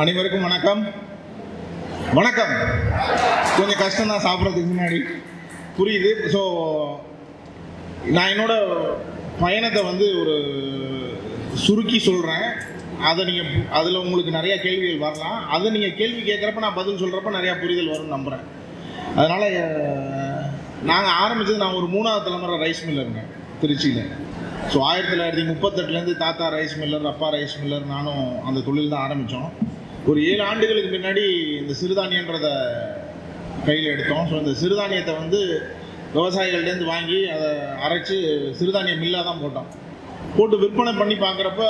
அனைவருக்கும் வணக்கம். வணக்கம். கொஞ்சம் கஷ்டம் தான் சாப்பிட்றதுக்கு முன்னாடி. புரியுது. ஸோ நான் என்னோட பயணத்தை வந்து ஒரு சுருக்கி சொல்கிறேன் அதை நீங்கள் அதில் உங்களுக்கு நிறைய கேள்விகள் வரலாம். அதை நீங்கள் கேள்வி கேட்குறப்ப நான் பதில் சொல்கிறப்ப நிறையா புரிதல் வரும்னு நம்புகிறேன் அதனால் நாங்கள் ஆரம்பித்தது நான் ஒரு மூணாவது தலைமுறை ரைஸ் மில்லருங்க திருச்சியில். ஸோ ஆயிரத்தி தொள்ளாயிரத்தி முப்பத்தெட்டுலேருந்து தாத்தா ரைஸ் மில்லர் அப்பா ரைஸ் மில்லர் நானும் அந்த தொழில் தான் ஆரம்பித்தோம் ஒரு ஏழு ஆண்டுகளுக்கு முன்னாடி இந்த சிறுதானியன்றதை கையில் எடுத்தோம். ஸோ இந்த சிறுதானியத்தை வந்து விவசாயிகள்டேருந்து வாங்கி அதை அரைச்சி சிறுதானியம் மில்லாக தான் போட்டோம். போட்டு விற்பனை பண்ணி பார்க்குறப்ப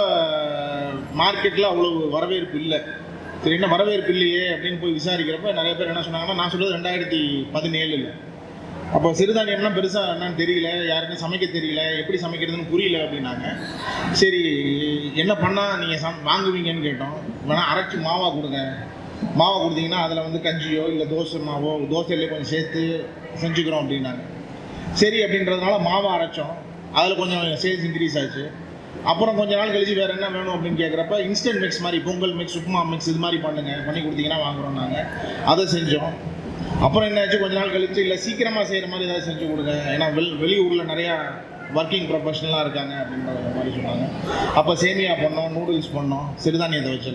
மார்க்கெட்டில் அவ்வளவு வரவேற்பு இல்லை. சரி என்ன வரவேற்பு இல்லையே அப்படின்னு போய் விசாரிக்கிறப்ப நிறைய பேர் என்ன சொன்னாங்கன்னா நான் சொல்கிறது ரெண்டாயிரத்தி பதினேழில். அப்போ சிறுதானியம்லாம் பெருசாக என்னன்னு தெரியல யாருக்கும் சமைக்க தெரியல எப்படி சமைக்கிறதுன்னு புரியல அப்படின்னாங்க. சரி என்ன பண்ணால் நீங்கள் சம் வாங்குவீங்கன்னு கேட்டோம். வேணால் அரைச்சி மாவா கொடுங்க. மாவா கொடுத்தீங்கன்னா அதில் வந்து கஞ்சியோ இல்லை தோசை மாவோ தோசையிலே கொஞ்சம் சேர்த்து செஞ்சுக்கிறோம் அப்படின்னாங்க. சரி அப்படின்றதுனால மாவை அரைச்சோம். அதில் கொஞ்சம் சேல்ஸ் இன்க்ரீஸ் ஆச்சு. அப்புறம் கொஞ்ச நாள் கழிச்சு வேறு என்ன வேணும் அப்படின்னு கேட்குறப்ப இன்ஸ்டன்ட் மிக்ஸ் மாதிரி பொங்கல் மிக்ஸ் உப்புமா மிக்ஸ் இது மாதிரி பண்ணுங்கள் பண்ணி கொடுத்தீங்கன்னா வாங்குறோம் நாங்கள் அதை செஞ்சோம். அப்புறம் என்னாச்சு? கொஞ்ச நாள் கழிச்சு இல்லை சீக்கிரமாக செய்கிற மாதிரி ஏதாவது செஞ்சு கொடுங்க. ஏன்னா வெள் வெளியூரில் நிறையா ஒர்க்கிங் ப்ரொஃபஷனலாக இருக்காங்க அப்படின்ற மாதிரி சொன்னாங்க. அப்போ சேமியா பண்ணோம் நூடுல்ஸ் பண்ணோம் சிறுதானியத்தை வச்சு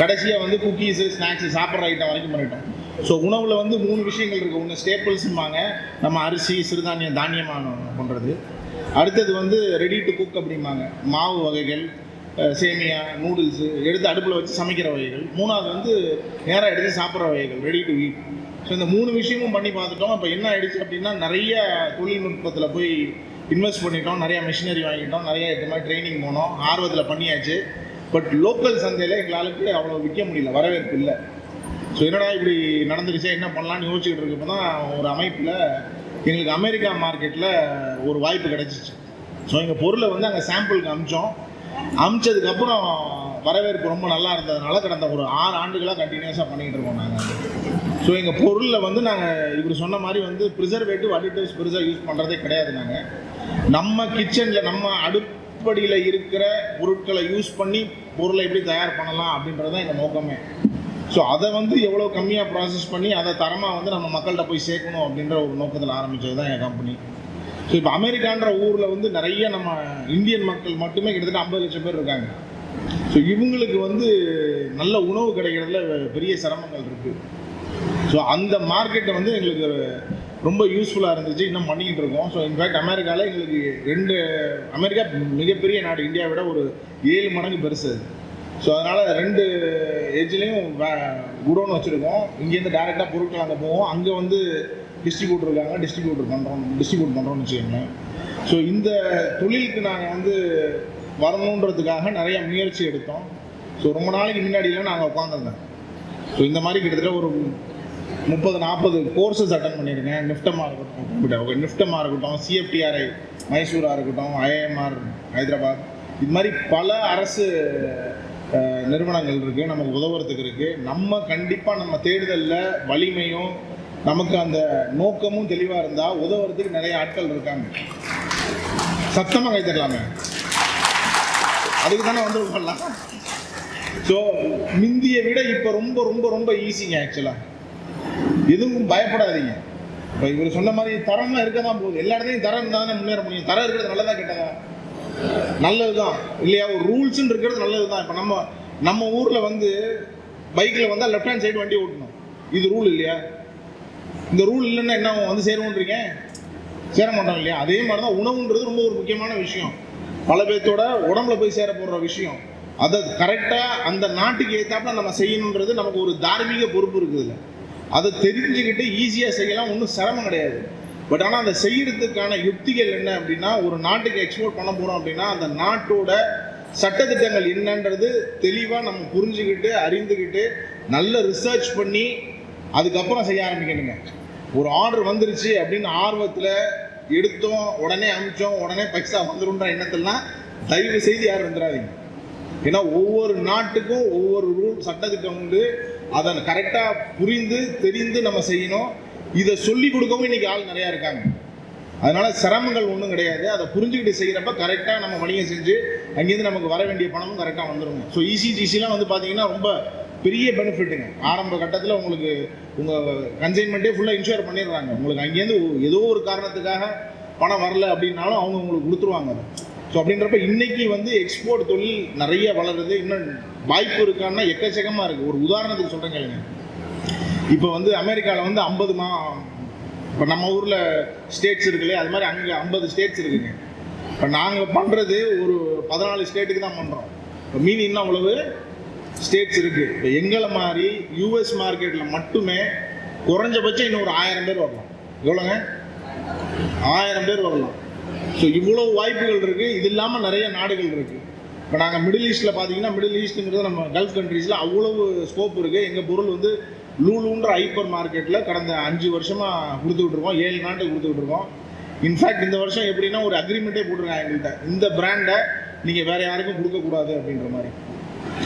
கடைசியாக வந்து குக்கீஸு ஸ்நாக்ஸு சாப்பிட்ற ஐட்டம் வரைக்கும் பண்ணிட்டோம். ஸோ உணவில் வந்து மூணு விஷயங்கள் இருக்குது ஒன்று ஸ்டேப்பிள்ஸும்பாங்க நம்ம அரிசி சிறுதானியம் தானியமாக பண்ணுறது அடுத்தது வந்து ரெடி டு குக் அப்படிம்பாங்க. மாவு வகைகள் சேமியா நூடுல்ஸு எடுத்து அடுப்பில் வச்சு சமைக்கிற வகைகள். மூணாவது வந்து நேராக எடுத்து சாப்பிட்ற வகைகள் ரெடி டு ஈட் ஸோ இந்த மூணு விஷயமும் பண்ணி பார்த்துட்டோம். இப்போ என்ன ஆயிடுச்சு அப்படின்னா நிறைய தொழில்நுட்பத்தில் போய் இன்வெஸ்ட் பண்ணிட்டோம். நிறைய மிஷினரி வாங்கிட்டோம். நிறைய இது மாதிரி ட்ரைனிங் போனோம். ஆர்வத்தில் பண்ணியாச்சு. பட் லோக்கல் சந்தையில் எங்களாளுக்கு அவ்வளோ விற்க முடியல. வரவேற்பு இல்லை. ஸோ என்னடா இப்படி நடந்துருச்சே? என்ன பண்ணலாம்னு யோசிச்சுட்டு இருக்கப்போ தான் ஒரு அமைப்பில் எங்களுக்கு அமெரிக்கா மார்க்கெட்டில் ஒரு வாய்ப்பு கிடச்சிச்சு. ஸோ எங்கள் பொருளை வந்து அங்கே சாம்பிளுக்கு அமிச்சோம். அமிச்சதுக்கப்புறம் வரவேற்பு ரொம்ப நல்லா இருந்ததுனால கடந்த ஒரு ஆறு ஆண்டுகளாக கண்டினியூஸாக பண்ணிக்கிட்டு இருக்கோம் நாங்கள் ஸோ எங்கள் பொருளில் வந்து நாங்கள் இவர் சொன்ன மாதிரி வந்து ப்ரிசர்வேட்டிவ் அடிட்டிவ்ஸ் பெருசாக யூஸ் பண்ணுறதே கிடையாது நாங்கள் நம்ம கிச்சனில் நம்ம அடுப்படியில் இருக்கிற பொருட்களை யூஸ் பண்ணி பொருளை எப்படி தயார் பண்ணலாம் அப்படின்றது தான் எங்கள் நோக்கமே. ஸோ அதை வந்து எவ்வளோ கம்மியாக ப்ராசஸ் பண்ணி அதை தரமாக வந்து நம்ம மக்கள்கிட்ட போய் சேர்க்கணும் அப்படின்ற ஒரு நோக்கத்தில் ஆரம்பித்தது தான் என் கம்பெனி ஸோ இப்போ அமெரிக்கான்ற ஊரில் வந்து நிறைய நம்ம இந்தியன் மக்கள் மட்டுமே கிட்டத்தட்ட ஐம்பது லட்சம் பேர் இருக்காங்க. ஸோ இவங்களுக்கு வந்து நல்ல உணவு கிடைக்கிறதுல பெரிய சிரமங்கள் இருக்குது ஸோ அந்த மார்க்கெட்டை வந்து எங்களுக்கு ரொம்ப யூஸ்ஃபுல்லாக இருந்துச்சு. இன்னும் பண்ணிக்கிட்டு இருக்கோம். ஸோ இன்ஃபேக்ட் அமெரிக்காவில் எங்களுக்கு ரெண்டு அமெரிக்கா மிகப்பெரிய நாடு. இந்தியாவை விட ஒரு ஏழு மடங்கு பெருசு. ஸோ அதனால் ரெண்டு எஜ்லேயும் குடோன் வச்சுருக்கோம். இங்கேருந்து டேரெக்டாக பொருட்கள் அங்கே போவோம். அங்கே வந்து டிஸ்ட்ரிபியூட்டர் இருக்காங்க டிஸ்ட்ரிபியூட்டர் பண்ணுறோம் டிஸ்ட்ரிபியூட் பண்ணுறோம்னு வச்சுக்கோங்க ஸோ இந்த தொழிலுக்கு நாங்கள் வந்து வரணுன்றதுக்காக நிறைய முயற்சி எடுத்தோம். ஸோ ரொம்ப நாளைக்கு முன்னாடிலாம் நாங்கள் உட்காந்துருந்தேன் ஸோ இந்த மாதிரி கிட்டத்தட்ட ஒரு முப்பது நாற்பது கோர்சஸ் அட்டன் பண்ணியிருக்கேன். நிஃப்டமாக இருக்கட்டும் நிஃப்டமாக இருக்கட்டும் சிஎஃப்டிஆர்ஐ மைசூராக இருக்கட்டும் ஐஐஎம்ஆர் ஹைதராபாத். இது மாதிரி பல அரசு நிறுவனங்கள் இருக்குது நமக்கு உதவுறதுக்கு இருக்குது நம்ம கண்டிப்பாக நம்ம தேடுதலில் வலிமையும் நமக்கு அந்த நோக்கமும் தெளிவாக இருந்தால் உதவுறதுக்கு நிறைய ஆட்கள் இருக்காங்க. சத்தமாக கை தரலாமே அதுக்கு தானே வந்து பண்ணலாம் ஸோ முந்தியை விட இப்போ ரொம்ப ரொம்ப ரொம்ப ஈஸிங்க ஆக்சுவலாக எதுவும் பயப்படாதீங்க. இப்போ இவர் சொன்ன மாதிரி தரமாக இருக்க தான் போகுது. எல்லா இடத்துலையும் தரம் இருந்தால் தானே முன்னேற முடியும். தரம் இருக்கிறது நல்லதா கெட்டதா? நல்லது தான் இல்லையா? ஒரு ரூல்ஸ்ன்னு இருக்கிறது நல்லது தான் இப்போ நம்ம நம்ம ஊரில் வந்து பைக்கில் வந்தால் லெஃப்ட் ஹேண்ட் சைடு வண்டி ஓட்டணும். இது ரூல் இல்லையா? இந்த ரூல் இல்லைன்னா என்ன வந்து சேருவோன்றீங்க? சேர மாட்டோம் இல்லையா அதே மாதிரி தான் உணவுன்றது ரொம்ப ஒரு முக்கியமான விஷயம். பல பேர்த்தோட உடம்புல போய் சேர போடுற விஷயம். அதை கரெக்டாக அந்த நாட்டுக்கு ஏற்றாப்புல நம்ம செய்யணுன்றது நமக்கு ஒரு தார்மீக பொறுப்பு இருக்குதுல்ல. அதை தெரிஞ்சுக்கிட்டு ஈஸியாக செய்யலாம் ஒன்றும் சிரமம் கிடையாது. பட் ஆனால் அதை செய்யறதுக்கான யுக்திகள் என்ன அப்படின்னா ஒரு நாட்டுக்கு எக்ஸ்போர்ட் பண்ண போகிறோம் அப்படின்னா அந்த நாட்டோட சட்டத்திட்டங்கள் என்னன்றது தெளிவாக நம்ம புரிஞ்சுக்கிட்டு அறிந்துக்கிட்டு நல்ல ரிசர்ச் பண்ணி அதுக்கப்புறம் செய்ய ஆரம்பிக்கணுங்க. ஒரு ஆர்டர் வந்துருச்சு அப்படின்னு ஆர்வத்தில் எடுத்தோம் உடனே அமிச்சோம் உடனே பைசா வந்துருன்ற எண்ணத்திலாம் தயவு செய்து யாரும் வந்துடாதீங்க ஏன்னா ஒவ்வொரு நாட்டுக்கும் ஒவ்வொரு ரூல் சட்டத்திட்டம் உண்டு. அதை கரெக்டாக புரிந்து தெரிந்து நம்ம செய்யணும். இதை சொல்லி கொடுக்கவும் இன்னைக்கு ஆள் நிறையா இருக்காங்க. அதனால சிரமங்கள் ஒன்றும் கிடையாது. அதை புரிஞ்சுக்கிட்டு செய்கிறப்ப கரெக்டாக நம்ம வணிகம் செஞ்சு அங்கேருந்து நமக்கு வர வேண்டிய பணமும் கரெக்டாக வந்துடும் ஸோ இசிஜிசிலாம் வந்து பார்த்தீங்கன்னா ரொம்ப பெரிய பெனிஃபிட்டுங்க ஆரம்ப கட்டத்தில் உங்களுக்கு உங்கள் கன்சைன்மெண்ட்டே ஃபுல்லாக இன்ஷூர் பண்ணிடுறாங்க. உங்களுக்கு அங்கேருந்து ஏதோ ஒரு காரணத்துக்காக பணம் வரல அப்படின்னாலும் அவங்க உங்களுக்கு கொடுத்துருவாங்க. ஸோ அப்படின்றப்ப இன்னைக்கு வந்து எக்ஸ்போர்ட் தொழில் நிறைய வளருது. இன்னும் வாய்ப்பு இருக்கான்னா எக்கச்சக்கமாக இருக்குது ஒரு உதாரணத்துக்கு சொல்கிறேன் கேளுங்க. இப்போ வந்து அமெரிக்காவில் வந்து ஐம்பது மா இப்போ நம்ம ஊரில் ஸ்டேட்ஸ் இருக்குல்லையே? அது மாதிரி அங்கே ஐம்பது ஸ்டேட்ஸ் இருக்குங்க. இப்போ நாங்கள் பண்ணுறது ஒரு பதினாலு ஸ்டேட்டுக்கு தான் பண்ணுறோம் இப்போ மீதி இன்னும் அவ்வளவு ஸ்டேட்ஸ் இருக்குது இப்போ எங்களை மாதிரி யூஎஸ் மார்க்கெட்டில் மட்டுமே குறைஞ்சபட்சம் இன்னும் ஒரு ஆயிரம் பேர் வரலாம். எவ்வளோங்க? ஆயிரம் பேர் வரலாம். ஸோ இவ்வளோ வாய்ப்புகள் இருக்குது இது இல்லாமல் நிறைய நாடுகள் இருக்குது இப்போ நாங்கள் மிடில் ஈஸ்ட்டில் பார்த்தீங்கன்னா மிடில் ஈஸ்ட்டுங்கிறது நம்ம கல்ஃப் கண்ட்ரீஸில் அவ்வளவு ஸ்கோப் இருக்குது எங்கள் பொருள் வந்து லூலுன்ற ஹைப்பர் மார்க்கெட்டில் கடந்த அஞ்சு வருஷமாக கொடுத்துக்கிட்டுருக்கோம் ஏழு நாட்டுக்கு கொடுத்துக்கிட்டுருக்கோம் இன்ஃபேக்ட் இந்த வருஷம் எப்படின்னா ஒரு அக்ரிமெண்ட்டே போட்டிருக்காங்க எங்கள்கிட்ட இந்த பிராண்டை நீங்கள் வேறு யாருக்கும் கொடுக்கக்கூடாது அப்படின்ற மாதிரி.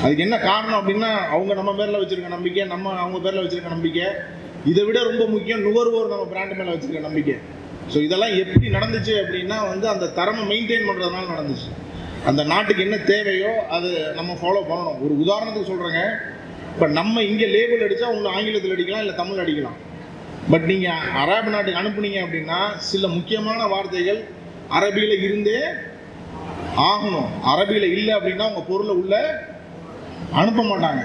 அதுக்கு என்ன காரணம் அப்படின்னா அவங்க நம்ம பேரில் வச்சுருக்க நம்பிக்கை நம்ம அவங்க பேரில் வச்சுருக்க நம்பிக்கை. இதை விட ரொம்ப முக்கியம் நுகர்வோர் நம்ம பிராண்டு மேலே வச்சுருக்க நம்பிக்கை. ஸோ இதெல்லாம் எப்படி நடந்துச்சு அப்படின்னா வந்து அந்த தரமை மெயின்டைன் பண்ணுறதுனால நடந்துச்சு. அந்த நாட்டுக்கு என்ன தேவையோ அது நம்ம ஃபாலோ பண்ணணும். ஒரு உதாரணத்துக்கு சொல்கிறேங்க இப்போ நம்ம இங்கே லேபிள் அடித்தா ஒன்று ஆங்கிலத்தில் அடிக்கலாம் இல்லை தமிழ் அடிக்கலாம். பட் நீங்கள் அரபு நாட்டுக்கு அனுப்புனீங்க அப்படின்னா சில முக்கியமான வார்த்தைகள் அரபியில் இருந்தே ஆகணும். அரபியில் இல்லை அப்படின்னா உங்கள் பொருளை உள்ள அனுப்ப மாட்டாங்க.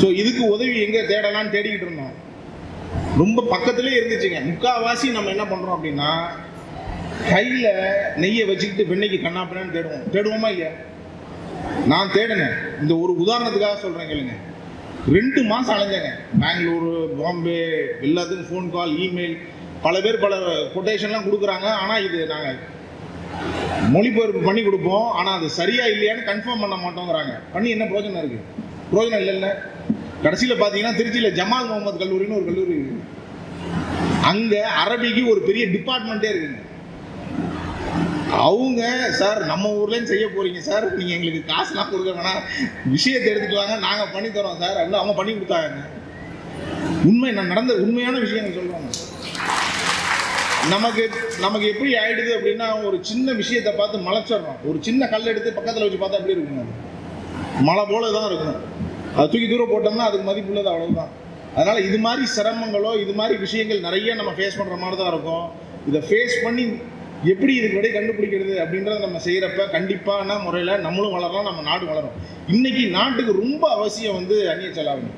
ஸோ இதுக்கு உதவி எங்கே தேடலாம்னு தேடிக்கிட்டு இருந்தோம். ரொம்ப பக்கத்துலேயே இருந்துச்சுங்க. முக்காவாசி நம்ம என்ன பண்ணுறோம் அப்படின்னா கையில் நெய்யை வச்சுக்கிட்டு வெண்ணைக்கு கண்ணாப்பினான்னு தேடுவோம். தேடுவோமா இல்லையா? நான் தேடினேன். இந்த ஒரு உதாரணத்துக்காக சொல்கிறேன் கேளுங்க. ரெண்டு மாதம் அலைஞ்சேங்க. பெங்களூரு பாம்பே எல்லாத்துக்கும் ஃபோன் கால் இமெயில் பல பேர் பல கொட்டேஷன்லாம் கொடுக்குறாங்க. ஆனால் இது நாங்கள் மொழிபெயர்ப்பு பண்ணி கொடுப்போம். ஆனால் அது சரியா இல்லையான்னு கன்ஃபார்ம் பண்ண மாட்டோங்கிறாங்க. பண்ணி என்ன பிரயோஜனம் இருக்குது பிரயோஜனம் இல்லைல்ல. கடைசியில் பார்த்தீங்கன்னா திருச்சியில் ஜமால் முகமது கல்லூரின்னு ஒரு கல்லூரி இருக்குது அங்கே அரபிக்கு ஒரு பெரிய டிபார்ட்மெண்ட்டே இருக்குங்க. அவங்க சார் நம்ம ஊர்லேயும் செய்ய போறீங்க சார். நீங்கள் எங்களுக்கு காசுலாம் கொடுக்க வேணாம். விஷயத்தை எடுத்துட்டு வாங்க. நாங்கள் பண்ணி தரோம் சார். அப்படின்னு அவங்க பண்ணி கொடுத்தாங்க. உண்மை நான் நடந்த உண்மையான விஷயங்கள் சொல்லுவாங்க நமக்கு நமக்கு எப்படி ஆயிடுது அப்படின்னா ஒரு சின்ன விஷயத்தை பார்த்து மலைச்சிடுறோம். ஒரு சின்ன கல் எடுத்து பக்கத்தில் வச்சு பார்த்தா எப்படி இருக்குங்க? அது மலை போல தான் இருக்கும். அது தூக்கி தூரம் போட்டோம்னா அதுக்கு மதிப்பு உள்ளது அவ்வளவுதான். அதனால இது மாதிரி சிரமங்களோ இது மாதிரி விஷயங்கள் நிறைய நம்ம ஃபேஸ் பண்ணுற மாதிரி தான் இருக்கும். இதை ஃபேஸ் பண்ணி எப்படி இதுக்கு விடை கண்டுபிடிக்கிறது அப்படின்றத நம்ம செய்கிறப்ப கண்டிப்பான முறையில் நம்மளும் வளரலாம் நம்ம நாடு வளரும். இன்னைக்கு நாட்டுக்கு ரொம்ப அவசியம் வந்து அந்நிய செலாவணி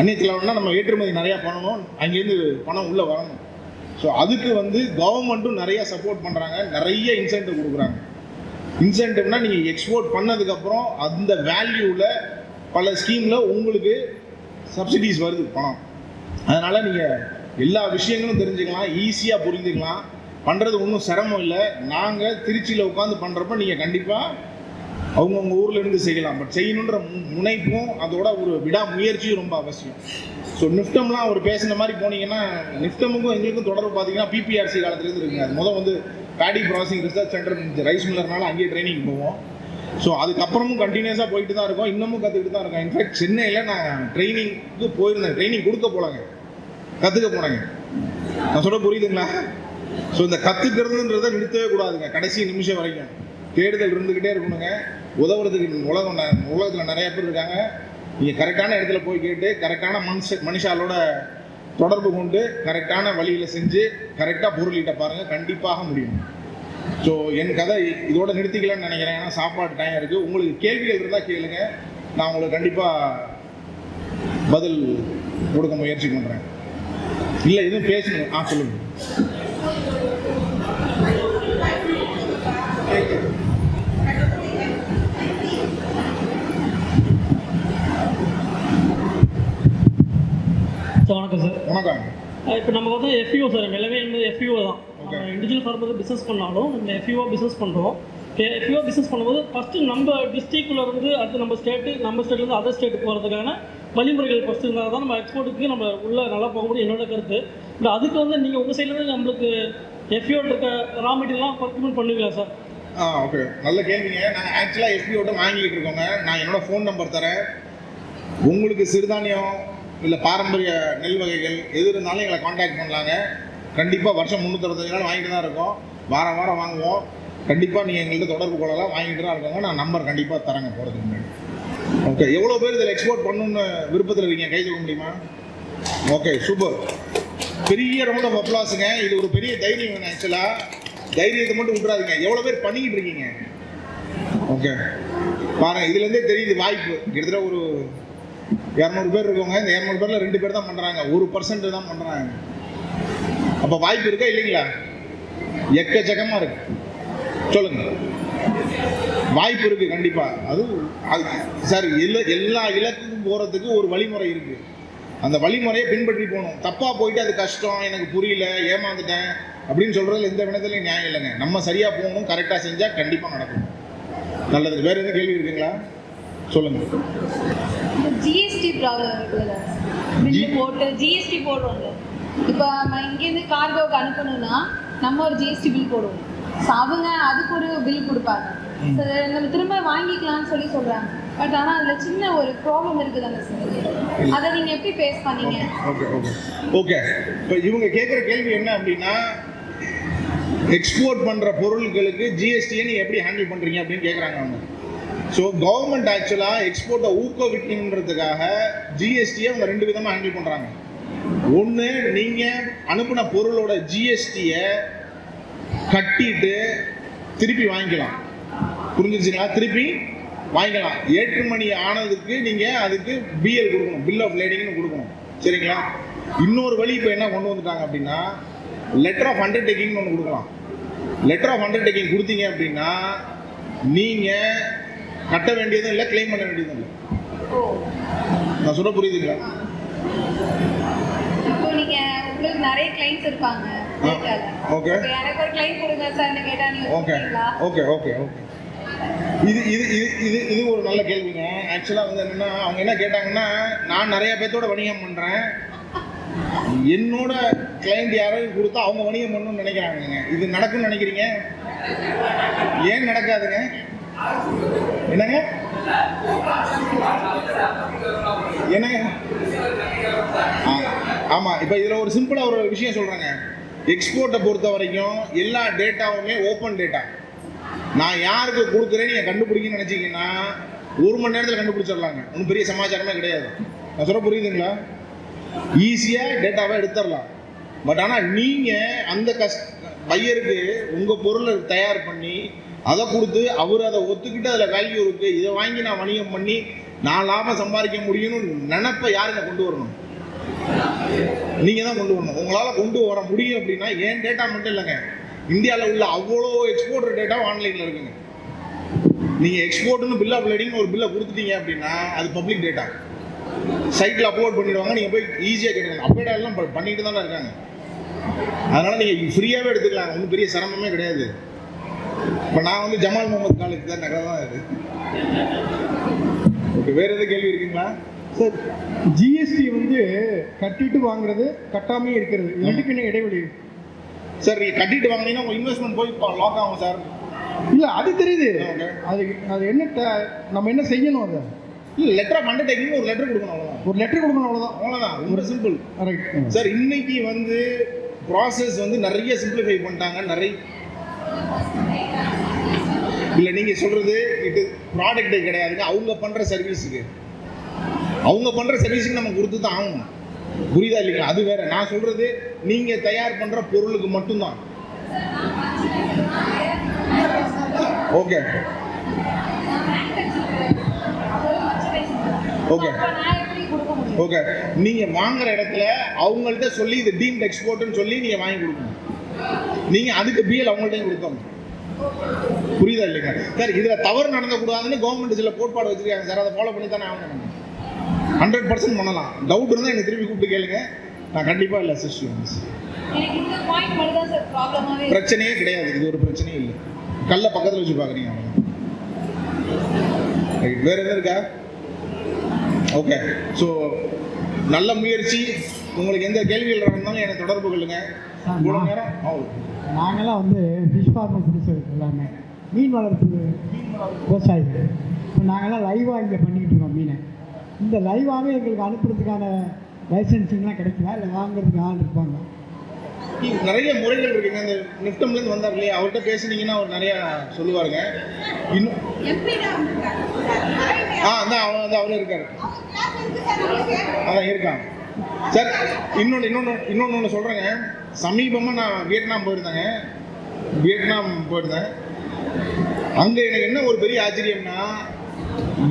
அந்நிய செலாவணினா நம்ம ஏற்றுமதி நிறையா பண்ணணும் அங்கேருந்து பணம் உள்ளே வரணும். ஸோ அதுக்கு வந்து கவர்மெண்ட்டும் நிறைய சப்போர்ட் பண்ணுறாங்க நிறைய இன்சென்டிவ் கொடுக்குறாங்க. இன்சென்டிவ்னா நீங்கள் எக்ஸ்போர்ட் பண்ணதுக்கப்புறம் அந்த வேல்யூவில் பல ஸ்கீமில் உங்களுக்கு சப்சிடிஸ் வருது பணம். அதனால் நீங்கள் எல்லா விஷயங்களும் தெரிஞ்சுக்கலாம் ஈஸியாக புரிஞ்சுக்கலாம். பண்ணுறது ஒன்றும் சிரமம் இல்லை. நாங்கள் திருச்சியில் உட்காந்து பண்ணுறப்ப நீங்கள் கண்டிப்பாக அவங்கவுங்க ஊர்லேருந்து செய்யலாம். பட் செய்யணுன்ற மு- முனைப்பும் அதோட ஒரு விடாமுயற்சியும் ரொம்ப அவசியம். ஸோ நிஃப்டம்லாம் அவர் பேசின மாதிரி போனீங்கன்னா நிஃப்டமுக்கும் எங்களுக்கும் தொடர்பு பார்த்தீங்கன்னா பிபிஆர்சி காலத்துலேருந்து இருக்குங்க. அது முதல் வந்து பேடி ப்ராசஸிங் ரிசர்ச் சென்டர் இருந்துச்சு. ரைஸ் மில்லர்னால அங்கேயே ட்ரைனிங் போவோம். ஸோ அதுக்கப்புறமும் கண்டினியூஸாக போயிட்டு தான் இருக்கோம். இன்னமும் கற்றுக்கிட்டு தான் இருக்கோம். இன்ஃபேக்ட் சென்னையில் நான் ட்ரைனிங்க்கு போயிருந்தேன். ட்ரைனிங் கொடுக்க போலாங்க. கற்றுக்க போனேங்க நான் சொல்ல புரியுதுங்களா? ஸோ இந்த கற்றுக்கிறதுன்றதை நிறுத்தவே கூடாதுங்க. கடைசி நிமிஷம் வரைக்கும். தேடுதல் இருந்துக்கிட்டே இருக்கணுங்க. உதவுறதுக்கு உலகம் ந- உலகத்தில் நிறைய பேர் இருக்காங்க. நீங்கள் கரெக்டான இடத்துல போய் கேட்டு கரெக்டான மனுஷ மனுஷாலோட தொடர்பு கொண்டு கரெக்டான வழியில் செஞ்சு கரெக்டாக பொருளிட்ட பாருங்கள் கண்டிப்பாக முடியும். ஸோ என் கதை இதோட நிறுத்திக்கலாம்னு நினைக்கிறேன். ஏன்னா சாப்பாடு டைம் இருக்குது உங்களுக்கு கேள்விகள் இருந்தால் கேளுங்க. நான் உங்களுக்கு கண்டிப்பாக பதில் கொடுக்க முயற்சி பண்ணுறேன் இல்லை எதுவும் பேசணும். ஆ சொல்லுங்கள் சார் வணக்கம் இப்போ நமக்கு வந்து எஃப்யூ சார் எல்லாமே என்பது எஃப்யூ தான். இண்டிவிஜுவல் ஃபார்ம் வந்து பிஸ்னஸ் பண்ணாலும் நம்ம எஃப்யூஓ பிஸ்னஸ் பண்ணுறோம் எஃப்யூஓ பிஸ்னஸ் பண்ணும்போது ஃபஸ்ட்டு நம்ம டிஸ்ட்ரிக்டில் இருந்து அடுத்து நம்ம ஸ்டேட்டு நம்ம ஸ்டேட்லேருந்து அதர் ஸ்டேட் போகிறதுக்கான வழிமுறைகள் ஃபஸ்ட்டு இருந்தால் தான் நம்ம எக்ஸ்போர்ட்டுக்கு நம்ம உள்ளே நல்லா போக முடியும் என்னோட கருத்து. பட் அதுக்கு வந்து நீங்கள் உங்கள் சைட்லேருந்து நம்மளுக்கு எஃப்யூ இருக்க ரா மெட்டீரியல்லாம் பர்ச்சேஸ் பண்ணுவீங்களா சார் ஆ ஓகே நல்ல கேள்விங்க நாங்கள் ஆக்சுவலாக எஃபியோட வாங்கிக்கிட்டு இருக்கோங்க. நான் என்னோட ஃபோன் நம்பர் தரேன். உங்களுக்கு சிறுதானியம் இல்லை பாரம்பரிய நெல் வகைகள் எது இருந்தாலும் எங்களை காண்டாக்ட் பண்ணலாங்க. கண்டிப்பாக வருஷம் முந்நூற்றஞ்சு நாள் வாங்கிட்டு தான் இருக்கோம். வாரம் வாரம் வாங்குவோம். கண்டிப்பாக நீங்கள் எங்கள்கிட்ட தொடர்பு கொள்ளலாம். வாங்கிட்டு தான் இருக்கோங்க. நான் நம்பர் கண்டிப்பாக தரேங்க போகிறதுக்கு முன்னாடி. ஓகே எவ்வளோ பேர் இதில் எக்ஸ்போர்ட் பண்ணணும்னு விருப்பத்தில் இருக்கீங்க? கை தூக்க முடியுமா? ஓகே சூப்பர் பெரிய ரவுண்ட் ஆஃப் அப்ளாஸுங்க இது ஒரு பெரிய தைரியம் வேணும் ஆக்சுவலாக தைரியத்தை மட்டும் விட்றாதீங்க எவ்வளோ பேர் பண்ணிக்கிட்டு இருக்கீங்க? ஓகே பாருங்க இதுலேருந்தே தெரியுது வாய்ப்பு. கிட்டத்தட்ட ஒரு இரநூறு பேர் இருக்கவங்க இந்த இரநூறு பேரில் ரெண்டு பேர் தான் பண்ணுறாங்க ஒரு பர்சன்ட் தான் பண்ணுறாங்க அப்போ வாய்ப்பு இருக்கா இல்லைங்களா? எக்கச்சக்கமாக இருக்கு. சொல்லுங்க. வாய்ப்பு இருக்கு கண்டிப்பாக அது அது சார் எல்லா எல்லா இலக்குக்கும் போகிறதுக்கு ஒரு வழிமுறை இருக்கு. அந்த வழிமுறையை பின்பற்றி போகணும். தப்பாக போயிட்டு அது கஷ்டம் எனக்கு புரியல ஏமாந்துட்டேன் அப்படின்னு சொல்கிறதுல எந்த வினத்துலையும் நியாயம் இல்லைங்க. நம்ம சரியாக போகணும் கரெக்டாக செஞ்சால் கண்டிப்பாக நடக்கும். நல்லது. வேறு எதுவும் கேள்வி இருக்குங்களா? சொல்லுங்க. ஜிஎஸ்டி ப்ராப்ளம் போட்டு ஜிஎஸ்டி போடுறோம்ல இப்போ நம்ம இங்கேருந்து கார்கோவுக்கு அனுப்பணும்னா நம்ம ஒரு ஜிஎஸ்டி பில் போடுவோம். அவங்க அதுக்கு ஒரு பில் கொடுப்பாங்க. நம்ம திரும்ப வாங்கிக்கலாம்னு சொல்லி சொல்கிறாங்க பட் ஆனால் அதில் சின்ன ஒரு ப்ராப்ளம் இருக்குதாங்க சார் அதை நீங்கள் எப்படி ஃபேஸ் பண்ணீங்க? ஓகே ஓகே ஓகே இப்போ இவங்க கேட்குற கேள்வி என்ன அப்படின்னா எக்ஸ்போர்ட் பண்ணுற பொருட்களுக்கு ஜிஎஸ்டியை நீங்கள் எப்படி ஹேண்டில் பண்ணுறீங்க அப்படின்னு கேட்குறாங்க அவங்க. ஸோ கவர்மெண்ட் ஆக்சுவலாக எக்ஸ்போர்ட்டை ஊக்குவிக்கணுன்றதுக்காக ஜிஎஸ்டியை அவங்க ரெண்டு விதமாக ஹேண்டில் பண்ணுறாங்க ஒன்று நீங்கள் அனுப்பின பொருளோட ஜிஎஸ்டியை கட்டிட்டு திருப்பி வாங்கிக்கலாம். புரிஞ்சிருச்சுங்களா? திருப்பி வாங்கிக்கலாம். ஏற்றுமணி ஆனதுக்கு நீங்கள் அதுக்கு பிஎல் கொடுக்கணும். பில் ஆஃப் லேடிங்னு கொடுக்கணும். சரிங்களா? இன்னொரு வழி இப்போ என்ன கொண்டு வந்துட்டாங்க அப்படின்னா லெட்டர் ஆஃப் அண்டர்டேக்கிங்னு ஒன்று கொடுக்கலாம். லெட்டர் ஆஃப் அண்டர்டேக்கிங் கொடுத்தீங்க அப்படின்னா நீங்கள் கட்ட வேண்டியதும் இல்லை க்ளைம் பண்ண வேண்டியதும் இல்லை. நான் சொல்ல புரியுதுங்களா? நிறைய கிளைண்ட்ஸ் இருப்பாங்க எனக்கு ஒரு கிளைண்ட் கொடுங்க ஓகே ஓகே ஓகே ஓகே இது இது இது இது இது ஒரு நல்ல கேள்விங்க. ஆக்சுவலாக வந்து என்னென்னா அவங்க என்ன கேட்டாங்கன்னா நான் நிறைய பேர்த்தோட வணிகம் பண்ணுறேன் என்னோட கிளைண்ட் யாராவது கொடுத்தா அவங்க வணிகம் பண்ணணும்னு நினைக்கிறாங்கங்க. இது நடக்கும்னு நினைக்கிறீங்க? ஏன் நடக்காதுங்க? என்னங்க? என்னங்க? ஆ, ஆமா இப்போ இதில் ஒரு சிம்பிளாக ஒரு விஷயம் சொல்கிறேங்க எக்ஸ்போர்ட்டை பொறுத்த வரைக்கும் எல்லா டேட்டாவுமே ஓப்பன் டேட்டா நான் யாருக்கு கொடுக்குறேன்னு நீங்கள் கண்டுபிடிக்கணும்னு நினச்சிங்கன்னா ஒரு மணி நேரத்தில் கண்டுபிடிச்சிடலாங்க. ஒன்றும் பெரிய சமாச்சாரமே கிடையாது. நான் சொல்ல புரியுதுங்களா? ஈஸியாக டேட்டாவை எடுத்துடலாம். பட் ஆனால் நீங்கள் அந்த கஸ் பையருக்கு உங்கள் பொருளை தயார் பண்ணி அதை கொடுத்து அவர் அதை ஒத்துக்கிட்டு அதில் வேல்யூ இருக்குது இதை வாங்கி நான் வணிகம் பண்ணி நான் லாபம் சம்பாதிக்க முடியும்னு நினப்பை யாருங்க கொண்டு வரணும்? நீங்கள் தான் கொண்டு வரணும். உங்களால் கொண்டு வர முடியும் அப்படின்னா ஏன் டேட்டா மட்டும் இல்லைங்க? இந்தியாவில் உள்ள அவ்வளோ எக்ஸ்போர்ட்டர் டேட்டா ஆன்லைனில் இருக்குங்க. நீங்கள் எக்ஸ்போர்ட்னு பில் ஆஃப் லேடிங்னு ஒரு பில்லை கொடுத்துட்டீங்க அப்படின்னா அது பப்ளிக் டேட்டா சைட்டில் அப்லோட் பண்ணிடுவாங்க. நீங்கள் போய் ஈஸியாக கேட்டுக்கலாம் அப்டேட் எல்லாம் பண்ணிட்டு தானே இருக்காங்க. அதனால் நீங்கள் ஃப்ரீயாகவே எடுத்துக்கலாம். ஒன்றும் பெரிய சிரமமே கிடையாது. இப்போ நான் வந்து ஜமால் முகமது காலேஜ் தான் நகரம் தான் இது. ஓகே வேறு எதுவும் கேள்வி இருக்குங்களா? சார் ஜிஎஸ்டி வந்து கட்டிட்டு வாங்குறது கட்டாமே இருக்கிறது. ரெண்டுக்கு என்ன இடைவெளி? சார் நீங்கள் கட்டிட்டு வாங்கினீங்கன்னா உங்கள் இன்வெஸ்ட்மெண்ட் போய் லாக் ஆகும் சார். இல்லை அது தெரியுது. அது அது என்ன நம்ம என்ன செய்யணும் அதை? இல்லை லெட்டர் ஆஃப் அண்டர்டேக்கிங் ஒரு லெட்டர் கொடுக்கணும் அவ்வளோதான் ஒரு லெட்டர் கொடுக்கணும் அவ்வளோதான் அவ்வளோதான் ரொம்ப சிம்பிள் ரைட் சார் இன்னைக்கு வந்து ப்ராசஸ் வந்து நிறைய சிம்பிளிஃபை பண்ணிட்டாங்க. நிறைய இல்லை நீங்கள் சொல்கிறது இது ப்ராடக்ட்டே கிடையாதுங்க. அவங்க பண்ணுற சர்வீஸுக்கு அவங்க பண்ணுற சர்வீஸுக்கு நம்ம கொடுத்து தான் ஆகணும். புரியுதா இல்லைங்களா? அது வேற. நான் சொல்கிறது நீங்கள் தயார் பண்ணுற பொருளுக்கு மட்டும்தான். ஓகே ஓகே ஓகே நீங்கள் வாங்குற இடத்துல அவங்கள்ட்ட சொல்லி இது டீம்ட் எக்ஸ்போர்ட்னு சொல்லி நீங்கள் வாங்கி கொடுக்கணும். நீங்கள் அதுக்கு பிஎல் அவங்கள்ட்டையும் கொடுக்கணும் புரியுதா இல்லைங்க? சார் இதில் தவறு நடந்தக்கூடாதுன்னு கவர்மெண்ட் சில கோட்பாடு வச்சிருக்காங்க சார். அதை ஃபாலோ பண்ணி தானே ஆகணும் ஹண்ட்ரட் பர்சன்ட் பண்ணலாம். டவுட் இருந்தால் எனக்கு திருப்பி கூப்பிட்டு கேளுங்க. நான் கண்டிப்பாக இல்லை ப்ராப்ளமாகவே பிரச்சனையே கிடையாது. இது ஒரு பிரச்சனையும் இல்லை. கல்லை பக்கத்தில் வச்சு பார்க்குறீங்க. Right. வேற எதுவும் இருக்கா? ஓகே ஸோ நல்ல முயற்சி உங்களுக்கு எந்த கேள்விகள் இருந்தாலும் என்னை தொடர்பு கொள்ளுங்க. இவ்வளோ நேரம் ஓ நாங்களாம் வந்து ஃபிஷ் ஃபார்மர் பிடிச்சது எல்லாமே. மீன் வளர்ப்பு விவசாயிகள். இப்போ நாங்களாம் லைவாக இங்கே பண்ணிக்கிட்டு இருக்கோம் மீனை. இந்த லைவாகவே எங்களுக்கு அனுப்புறதுக்கான லைசன்சிங்லாம் கிடைக்குதா இல்லை வாங்குறதுக்கு ஆள் இருப்பாங்க. நிறைய முறைகள் இருக்குங்க. இந்த நிப்டம்லேருந்து வந்தார் இல்லையா? அவர்கிட்ட பேசுனீங்கன்னா அவர் நிறையா சொல்லுவாருங்க. இன்னும் ஆ அதான் அவர் வந்து அவரும் இருக்காரு அதான் இருக்கான். சார் இன்னொன்று இன்னொன்று இன்னொன்று ஒன்று சொல்கிறேங்க சமீபமாக நான் வியட்நாம் போயிருந்தேங்க. வியட்நாம் போயிருந்தேன். அங்கே எனக்கு என்ன ஒரு பெரிய ஆச்சரியம்னா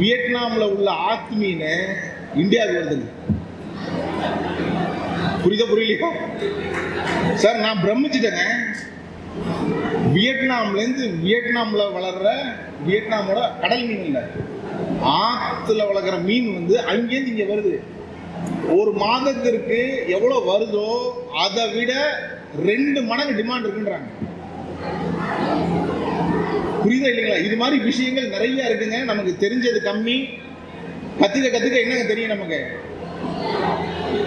வியட்நாமில் உள்ள ஆத்து மீன் இந்தியாவுக்கு வருதுங்க. புரியுதா புரியலையா? சார் நான் பிரமிச்சிட்டேங்க. வியட்நாம்லேருந்து வியட்நாமில் வளர்ற வியட்நாமோட கடல் மீன் இல்லை. ஆற்றுல வளர்க்குற மீன் வந்து அங்கேருந்து இங்கே வருது. ஒரு மாதத்திற்கு எவ்வளோ வருதோ அதை விட ரெண்டு மடங்கு டிமாண்ட் இருக்குன்றாங்க. புரியுதா இல்லைங்களா? இது மாதிரி விஷயங்கள் நிறைய இருக்குங்க. நமக்கு தெரிஞ்சது கம்மி. கத்துக்க கத்துக்க என்னங்க தெரியும் நமக்கு?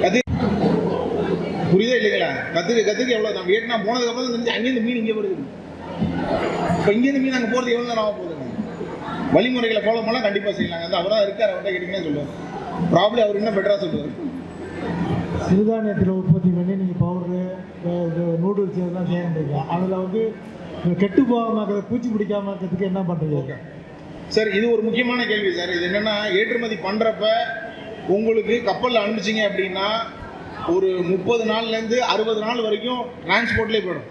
கத்து புரியுதா இல்லைங்களா? கத்துக்க கத்துக்க எவ்வளோ நம்ம வியட்நாம் போனதுக்கு அப்புறம் தெரிஞ்சு அங்கேருந்து மீன் இங்கே வருது. இப்போ இங்கேருந்து மீன் அங்கே போகிறது எவ்வளோ நேரம் ஆக போகுதுங்க? வழிமுறைகளை ஃபாலோ பண்ணால் கண்டிப்பாக செய்யலாங்க. அந்த அவராக இருக்கார் அவர்கிட்ட கேட்டிங்கன்னா சொல்லுவார். ப்ராப்ளம் அவர் இன்னும் பெட்டராக சொல்லுவார். சிறுதானியத்தில் உற்பத்தி பண்ணி நீங்கள் பவுடரு நூடுல்ஸ் இதெல்லாம் செய்யறீங்க அதில் வந்து கெட்டு இருக்கிறது பூச்சி பிடிக்காம இருக்கிறதுக்கு என்ன பண்ணுறீங்க சார் இது ஒரு முக்கியமான கேள்வி சார் இது என்னன்னா ஏற்றுமதி பண்றப்ப உங்களுக்கு கப்பலில் அனுப்பிச்சிங்க அப்படின்னா ஒரு முப்பது நாள்லேருந்து அறுபது நாள் வரைக்கும் டிரான்ஸ்போர்ட்லேயே போயிடும்.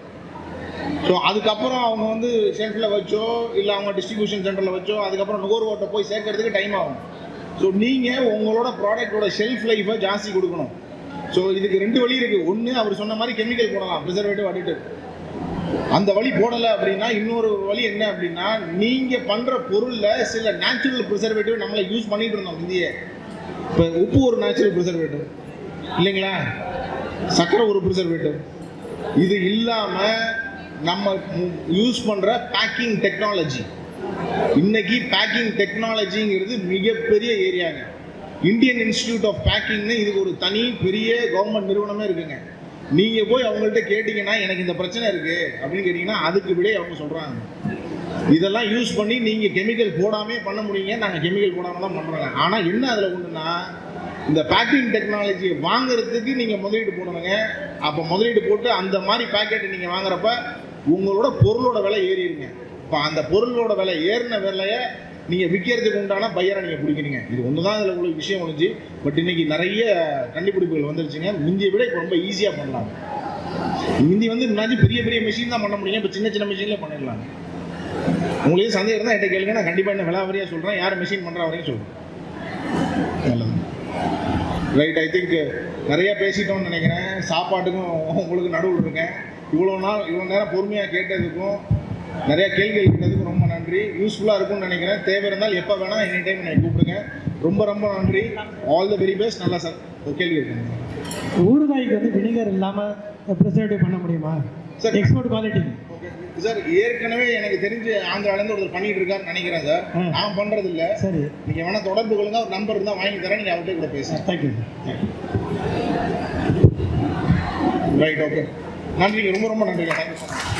ஸோ அதுக்கப்புறம் அவங்க வந்து ஷெல்ஃபில் வச்சோ இல்லை அவங்க டிஸ்ட்ரிபியூஷன் சென்டரில் வச்சோ அதுக்கப்புறம் நுகர்வோர்ட்ட போய் சேர்க்கறதுக்கு டைம் ஆகும். ஸோ நீங்கள் உங்களோட ப்ராடக்டோட ஷெல்ஃப் லைஃபை ஜாஸ்தி கொடுக்கணும். ஸோ இதுக்கு ரெண்டு வழி இருக்குது ஒன்று அவர் சொன்ன மாதிரி கெமிக்கல் போடலாம் ப்ரிசர்வேட்டிவ் அடிட்டிவ் அந்த வழி போடலை அப்படின்னா இன்னொரு வழி என்ன அப்படின்னா நீங்கள் பண்ணுற பொருளில் சில நேச்சுரல் ப்ரிசர்வேட்டிவ் நம்மளை யூஸ் பண்ணிட்டு இருந்தோம் இந்திய இப்போ உப்பு ஒரு நேச்சுரல் ப்ரிசர்வேட்டிவ் இல்லைங்களா? சர்க்கரை ஒரு ப்ரிசர்வேட்டிவ் இது இல்லாமல் நம்ம யூஸ் பண்ணுற பேக்கிங் டெக்னாலஜி இன்னைக்கு பேக்கிங் டெக்னாலஜிங்கிறது மிகப்பெரிய ஏரியாங்க. இந்தியன் இன்ஸ்டிடியூட் ஆஃப் பேக்கிங்னு இதுக்கு ஒரு தனி பெரிய கவர்மெண்ட் நிறுவனமே இருக்குங்க. நீங்கள் போய் அவங்கள்ட்ட கேட்டிங்கன்னா எனக்கு இந்த பிரச்சனை இருக்குது அப்படின்னு கேட்டிங்கன்னா அதுக்கு விட அவங்க சொல்கிறாங்க இதெல்லாம் யூஸ் பண்ணி நீங்கள் கெமிக்கல் போடாமே பண்ண முடியுங்க. நாங்கள் கெமிக்கல் போடாமல் தான் பண்ணுறோங்க ஆனால் என்ன அதில் ஒன்றுன்னா இந்த பேக்கிங் டெக்னாலஜியை வாங்குறதுக்கு நீங்கள் முதலீடு போடணுங்க. அப்போ முதலீடு போட்டு அந்த மாதிரி பேக்கெட்டை நீங்கள் வாங்குறப்ப உங்களோட பொருளோட விலை ஏறிடுங்க. இப்போ அந்த பொருளோட விலை ஏறின விலையை நீங்கள் விற்கிறதுக்கு உண்டான பையரை நீங்கள் பிடிக்கிறீங்க. இது ஒன்று தான் இதில் உங்களுக்கு விஷயம் ஒழிஞ்சு பட் இன்றைக்கி நிறைய கண்டுபிடிப்புகள் வந்துருச்சுங்க. முந்தியை விட இப்போ ரொம்ப ஈஸியாக பண்ணலாம் முந்தி வந்து முன்னாடி பெரிய பெரிய மிஷின் தான் பண்ண முடியும். இப்போ சின்ன சின்ன மிஷினில் பண்ணிடலாம். உங்களுக்கு சந்தேகம் இருந்தால் என்கிட்ட கேளுங்க. நான் கண்டிப்பாக என்ன விலாவரியாக சொல்கிறேன் யார் மிஷின் பண்ணுற வரையும் சொல்கிறேன் நல்லது. ரைட் ஐ திங்க் நிறையா பேசிட்டோம்னு நினைக்கிறேன். சாப்பாட்டுக்கும் உங்களுக்கு நடுவில் இருக்கேன். இவ்வளோ நாள் இவ்வளோ நேரம் பொறுமையாக கேட்டதுக்கும் நிறைய கேள்விகள் கேட்டதுக்கும் ரொம்ப நன்றி. யூஸ்ஃபுல்லாக இருக்கும்னு நினைக்கிறேன். தேவை இருந்தால் எப்போ வேணால் எனி டைம் என்னை கூப்பிடுங்க. ரொம்ப ரொம்ப நன்றி. ஆல் த வெரி பெஸ்ட் நல்லா சார். கேள்வி இருக்குங்க ஊறுகாய்க்கு வந்து வினிகர் இல்லாமல் ப்ரிசர்வேட்டிவ் பண்ண முடியுமா? சரி. எக்ஸ்போர்ட் குவாலிட்டி ஓகே சார் ஏற்கனவே எனக்கு தெரிஞ்சு ஆந்திராலேருந்து ஒருத்தர் பண்ணிட்டு இருக்காருன்னு நினைக்கிறேன் சார். நான் பண்ணுறது இல்லை சரி. நீங்கள் வேணால் தொடர்பு கொள்ளுங்க. ஒரு நம்பர் இருந்தால் வாங்கி தரேன். நீங்கள் அவர்கிட்ட கூட பேசுங்க. தேங்க்யூ ரைட் ஓகே நன்றிங்க. ரொம்ப ரொம்ப நன்றிங்க. தேங்க்யூ